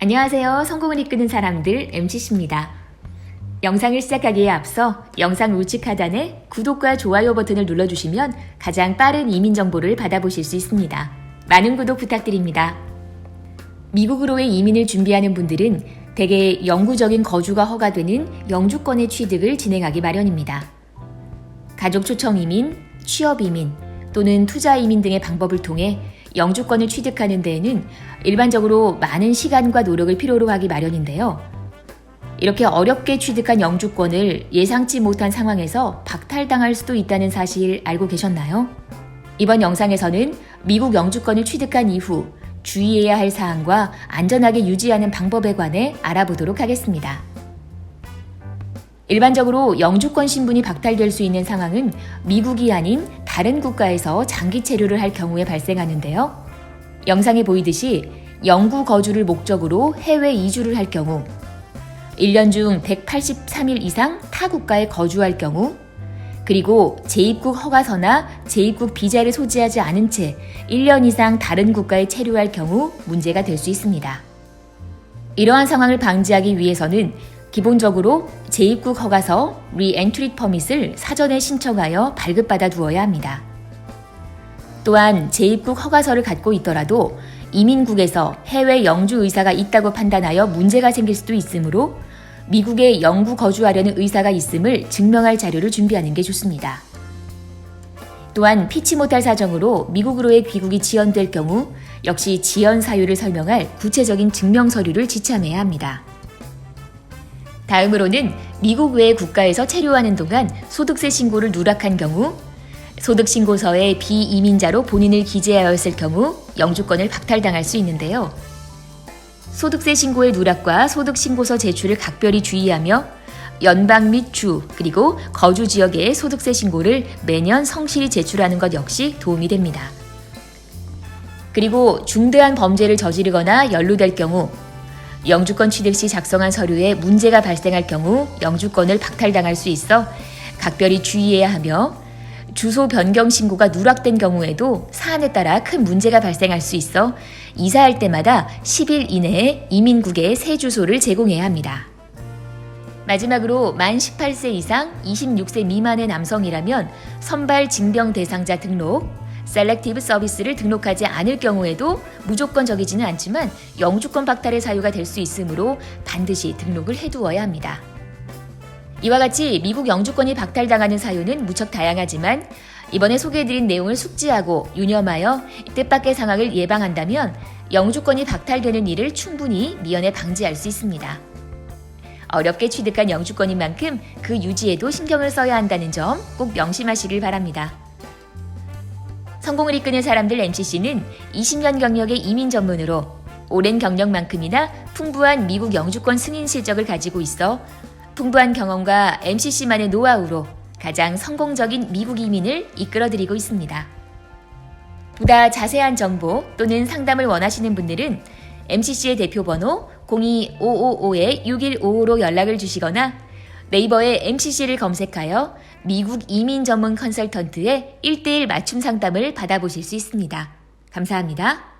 안녕하세요. 성공을 이끄는 사람들 MCC입니다. 영상을 시작하기에 앞서 영상 우측 하단에 구독과 좋아요 버튼을 눌러주시면 가장 빠른 이민 정보를 받아보실 수 있습니다. 많은 구독 부탁드립니다. 미국으로의 이민을 준비하는 분들은 대개 영구적인 거주가 허가되는 영주권의 취득을 진행하기 마련입니다. 가족 초청 이민, 취업 이민 또는 투자 이민 등의 방법을 통해 영주권을 취득하는 데에는 일반적으로 많은 시간과 노력을 필요로 하기 마련인데요. 이렇게 어렵게 취득한 영주권을 예상치 못한 상황에서 박탈당할 수도 있다는 사실 알고 계셨나요? 이번 영상에서는 미국 영주권을 취득한 이후 주의해야 할 사항과 안전하게 유지하는 방법에 관해 알아보도록 하겠습니다. 일반적으로 영주권 신분이 박탈될 수 있는 상황은 미국이 아닌 다른 국가에서 장기 체류를 할 경우에 발생하는데요. 영상에 보이듯이 영구 거주를 목적으로 해외 이주를 할 경우, 1년 중 183일 이상 타 국가에 거주할 경우, 그리고 재입국 허가서나 재입국 비자를 소지하지 않은 채 1년 이상 다른 국가에 체류할 경우 문제가 될 수 있습니다. 이러한 상황을 방지하기 위해서는 기본적으로 재입국 허가서 (Re-Entry Permit을) 사전에 신청하여 발급받아 두어야 합니다. 또한 재입국 허가서를 갖고 있더라도 이민국에서 해외 영주 의사가 있다고 판단하여 문제가 생길 수도 있으므로 미국에 영구 거주하려는 의사가 있음을 증명할 자료를 준비하는 게 좋습니다. 또한 피치 못할 사정으로 미국으로의 귀국이 지연될 경우 역시 지연 사유를 설명할 구체적인 증명 서류를 지참해야 합니다. 다음으로는 미국 외 국가에서 체류하는 동안 소득세 신고를 누락한 경우 소득신고서에 비이민자로 본인을 기재하였을 경우 영주권을 박탈당할 수 있는데요. 소득세 신고의 누락과 소득신고서 제출을 각별히 주의하며 연방 및 주, 그리고 거주 지역의 소득세 신고를 매년 성실히 제출하는 것 역시 도움이 됩니다. 그리고 중대한 범죄를 저지르거나 연루될 경우 영주권 취득 시 작성한 서류에 문제가 발생할 경우 영주권을 박탈당할 수 있어 각별히 주의해야 하며 주소 변경 신고가 누락된 경우에도 사안에 따라 큰 문제가 발생할 수 있어 이사할 때마다 10일 이내에 이민국에 새 주소를 제공해야 합니다. 마지막으로 만 18세 이상 26세 미만의 남성이라면 선발 징병 대상자 등록, 셀렉티브 서비스를 등록하지 않을 경우에도 무조건적이지는 않지만 영주권 박탈의 사유가 될 수 있으므로 반드시 등록을 해두어야 합니다. 이와 같이 미국 영주권이 박탈당하는 사유는 무척 다양하지만 이번에 소개해드린 내용을 숙지하고 유념하여 뜻밖의 상황을 예방한다면 영주권이 박탈되는 일을 충분히 미연에 방지할 수 있습니다. 어렵게 취득한 영주권인 만큼 그 유지에도 신경을 써야 한다는 점 꼭 명심하시길 바랍니다. 성공을 이끄는 사람들 MCC는 20년 경력의 이민 전문으로 오랜 경력만큼이나 풍부한 미국 영주권 승인 실적을 가지고 있어 풍부한 경험과 MCC만의 노하우로 가장 성공적인 미국 이민을 이끌어드리고 있습니다. 보다 자세한 정보 또는 상담을 원하시는 분들은 MCC의 대표 번호 02-555-6155로 연락을 주시거나 네이버에 MCC를 검색하여 미국 이민 전문 컨설턴트의 1대1 맞춤 상담을 받아보실 수 있습니다. 감사합니다.